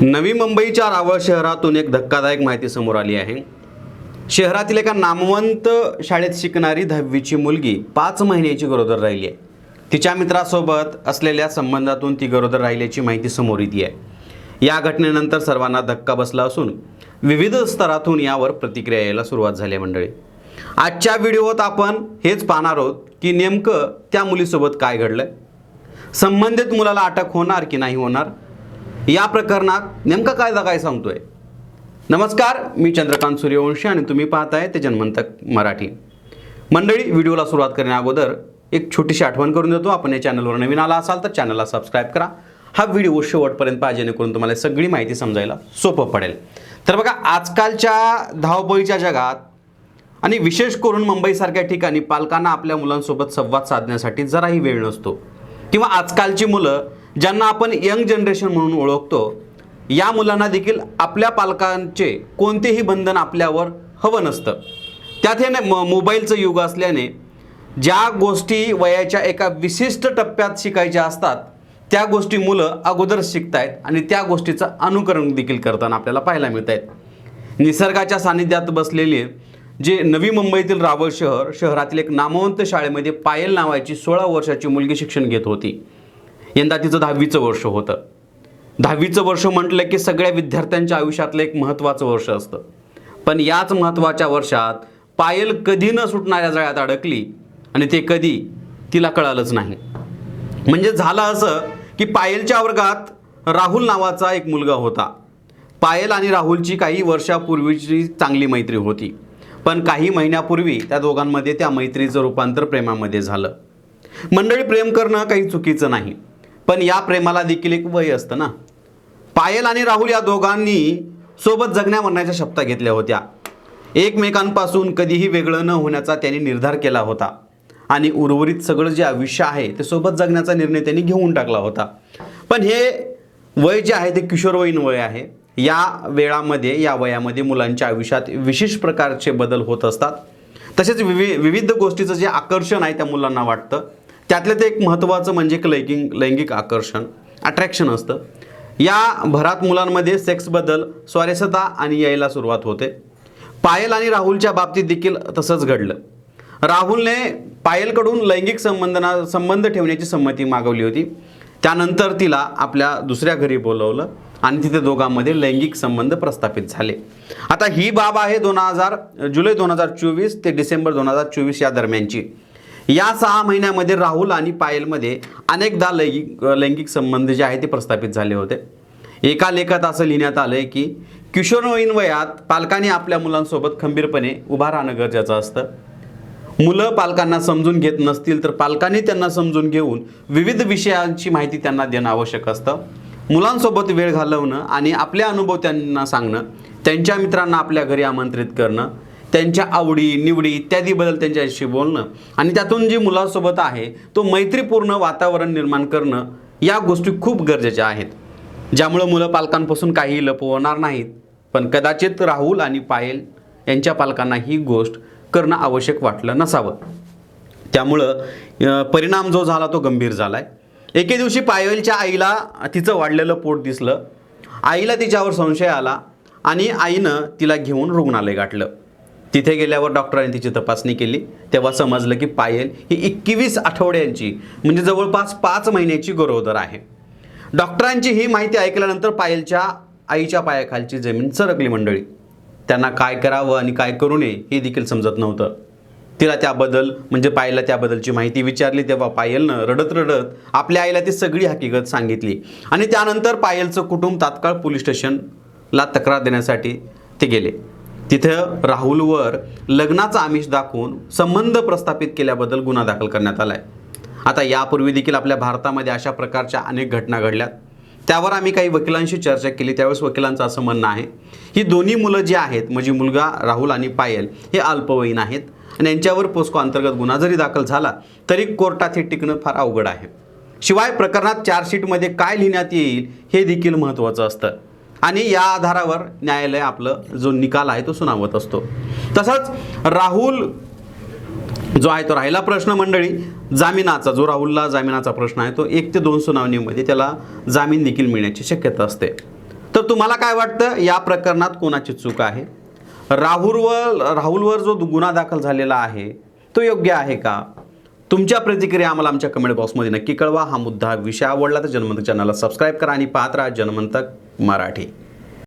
नवी मुंबईच्या रावळ शहरातून एक धक्कादायक माहिती समोर आली आहे. शहरातील एका नामवंत शाळेत शिकणारी दहावीची मुलगी पाच महिन्याची गरोदर राहिली आहे. तिच्या मित्रासोबत असलेल्या संबंधातून ती गरोदर राहिल्याची माहिती समोर येते आहे. या घटनेनंतर सर्वांना धक्का बसला असून विविध स्तरातून यावर प्रतिक्रिया यायला सुरुवात झाली आहे मंडळी. आजच्या व्हिडिओत आपण हेच पाहणार आहोत की नेमकं त्या मुलीसोबत काय घडलं संबंधित मुलाला अटक होणार की नाही होणार? या प्रकरणात नेमका कायदा काय सांगतोय? नमस्कार मी चंद्रकांत सूर्यवंशी आणि तुम्ही पाहताय ते जन्मंतक मराठी. मंडळी व्हिडिओला सुरुवात करण्याअगोदर एक छोटीशी आठवण करून देतो. आपण या चॅनलवर नवीन आला असाल तर चॅनलला सबस्क्राईब करा. हा व्हिडिओ शेवटपर्यंत पाहिजे जेणेकरून तुम्हाला सगळी माहिती समजायला सोपं पडेल. तर बघा आजकालच्या धावपळीच्या जगात आणि विशेष करून मुंबईसारख्या ठिकाणी पालकांना आपल्या मुलांसोबत संवाद साधण्यासाठी जराही वेळ नसतो. किंवा आजकालची मुलं ज्यांना आपण यंग जनरेशन म्हणून ओळखतो या मुलांना देखील आपल्या पालकांचे कोणतेही बंधन आपल्यावर हवं नसतं. त्यात हे म- मोबाईलचं युग असल्याने ज्या गोष्टी वयाच्या एका विशिष्ट टप्प्यात शिकायच्या असतात त्या गोष्टी मुलं अगोदर शिकतायत आणि त्या गोष्टीचं अनुकरण देखील करताना आपल्याला पाहायला मिळत आहेत निसर्गाच्या सानिध्यात बसलेले जे नवी मुंबईतील रावळ शहर शहरातील एक नामवंत शाळेमध्ये पायल नावाची सोळा वर्षाची मुलगी शिक्षण घेत होती. यंदा तिचं दहावीचं वर्ष होतं. दहावीचं वर्ष म्हटलं की सगळ्या विद्यार्थ्यांच्या आयुष्यातलं एक महत्त्वाचं वर्ष असतं. पण याच महत्त्वाच्या वर्षात पायल कधी न सुटणाऱ्या जळ्यात अडकली आणि ते कधी तिला कळालंच नाही. म्हणजे झालं असं की पायलच्या वर्गात राहुल नावाचा एक मुलगा होता. पायल आणि राहुलची काही वर्षापूर्वीची चांगली मैत्री होती. पण काही महिन्यापूर्वी त्या दोघांमध्ये त्या मैत्रीचं रूपांतर प्रेमामध्ये झालं. मंडळी प्रेम करणं काही चुकीचं नाही. पण या प्रेमाला देखील एक वय असतं ना. पायल आणि राहुल या दोघांनी सोबत जगण्या म्हणण्याच्या शपथा घेतल्या होत्या. एकमेकांपासून कधीही वेगळं न होण्याचा त्यांनी निर्धार केला होता. आणि उर्वरित सगळं जे आयुष्य आहे ते सोबत जगण्याचा निर्णय त्यांनी घेऊन टाकला होता. पण हे वय जे आहे ते किशोरवयीन वय आहे. या वेळामध्ये या वयामध्ये मुलांच्या आयुष्यात विशेष प्रकारचे बदल होत असतात. तसेच विवि विविध गोष्टीचं जे आकर्षण आहे त्या मुलांना वाटतं. त्यातलं ते एक महत्त्वाचं म्हणजे एक लैंगिक लैंगिक आकर्षण अट्रॅक्शन असतं. या भरात मुलांमध्ये सेक्सबद्दल स्वारस्यता आणि यायला सुरुवात होते. पायल आणि राहुलच्या बाबतीत देखील तसंच घडलं. राहुलने पायलकडून लैंगिक संबंधना संबंध ठेवण्याची संमती मागवली होती. त्यानंतर तिला आपल्या दुसऱ्या घरी बोलवलं आणि तिथे दोघांमध्ये लैंगिक संबंध प्रस्थापित झाले. आता ही बाब आहे दोन हजार जुलै दोन हजार चोवीस ते डिसेंबर दोन हजार चोवीस या दरम्यानची. या सहा महिन्यामध्ये राहुल आणि पायलमध्ये अनेकदा लैंगिक लैंगिक संबंध जे आहे ते प्रस्थापित झाले होते. एका लेखात असं लिहिण्यात आलं आहे की किशोरवयीन वयात पालकांनी आपल्या मुलांसोबत खंबीरपणे उभा राहणं गरजेचं असतं. मुलं पालकांना समजून घेत नसतील तर पालकांनी त्यांना समजून घेऊन विविध विषयांची माहिती त्यांना देणं आवश्यक असतं. मुलांसोबत वेळ घालवणं आणि आपले अनुभव त्यांना सांगणं त्यांच्या मित्रांना आपल्या घरी आमंत्रित करणं त्यांच्या आवडी निवडी इत्यादीबद्दल त्यांच्याशी बोलणं आणि त्यातून जी मुलासोबत आहे तो मैत्रीपूर्ण वातावरण निर्माण करणं या गोष्टी खूप गरजेच्या आहेत. ज्यामुळं मुलं पालकांपासून काही लपवणार नाहीत पण कदाचित राहुल आणि पायल यांच्या पालकांना ही गोष्ट करणं आवश्यक वाटलं नसावं. त्यामुळं परिणाम जो झाला तो गंभीर झाला आहे एके दिवशी पायलच्या आईला तिचं वाढलेलं पोट दिसलं. आईला तिच्यावर संशय आला आणि आईनं तिला घेऊन रुग्णालय गाठलं. तिथे गेल्यावर डॉक्टरांनी तिची तपासणी केली. तेव्हा समजलं की पायल ही एकवीस आठवड्यांची म्हणजे जवळपास पाच महिन्याची गरोदर आहे. डॉक्टरांची ही माहिती ऐकल्यानंतर पायलच्या आईच्या पायाखालची जमीन सरकली मंडळी. त्यांना काय करावं आणि काय करू नये हे देखील समजत नव्हतं. तिला त्याबद्दल म्हणजे पायलला त्याबद्दलची माहिती विचारली तेव्हा पायलनं रडत रडत आपल्या आईला ती सगळी हकीकत सांगितली. आणि त्यानंतर पायलचं कुटुंब तात्काळ पोलीस स्टेशनला तक्रार देण्यासाठी ते गेले. तिथं राहुलवर लग्नाचा आमिष दाखवून संबंध प्रस्थापित केल्याबद्दल गुन्हा दाखल करण्यात आला आहे आता यापूर्वी देखील आपल्या भारतामध्ये अशा प्रकारच्या अनेक घटना घडल्यात. त्यावर आम्ही काही वकिलांशी चर्चा केली. त्यावेळेस वकिलांचं असं म्हणणं आहे ही दोन्ही मुलं जी आहेत म्हणजे मुलगा राहुल आणि पायल हे अल्पवयीन आहेत आणि यांच्यावर पोस्को अंतर्गत गुन्हा जरी दाखल झाला तरी कोर्टात हे टिकणं फार अवघड आहे. शिवाय प्रकरणात चार्जशीटमध्ये काय लिहिण्यात येईल हे देखील महत्त्वाचं असतं. आणि या आधारावर न्यायालय आपलं जो निकाल आहे तो सुनावत असतो. तसंच राहुल जो आहे तो राहिला प्रश्न मंडळी जामिनाचा जो राहुलला जामिनाचा प्रश्न आहे तो एक ते दोन सुनावणीमध्ये त्याला जामीन देखील मिळण्याची शक्यता असते. तर तुम्हाला काय वाटतं? या प्रकरणात कोणाची चूक आहे? राहुलवर राहुलवर जो गुन्हा दाखल झालेला आहे तो योग्य आहे का? तुमच्या प्रतिक्रिया आम्हाला आमच्या कमेंट बॉक्समध्ये नक्की कळवा. हा मुद्दा विषय आवडला तर जनमंतक चॅनलला सबस्क्राईब करा आणि पाहत राहा जनमंतक मराठी.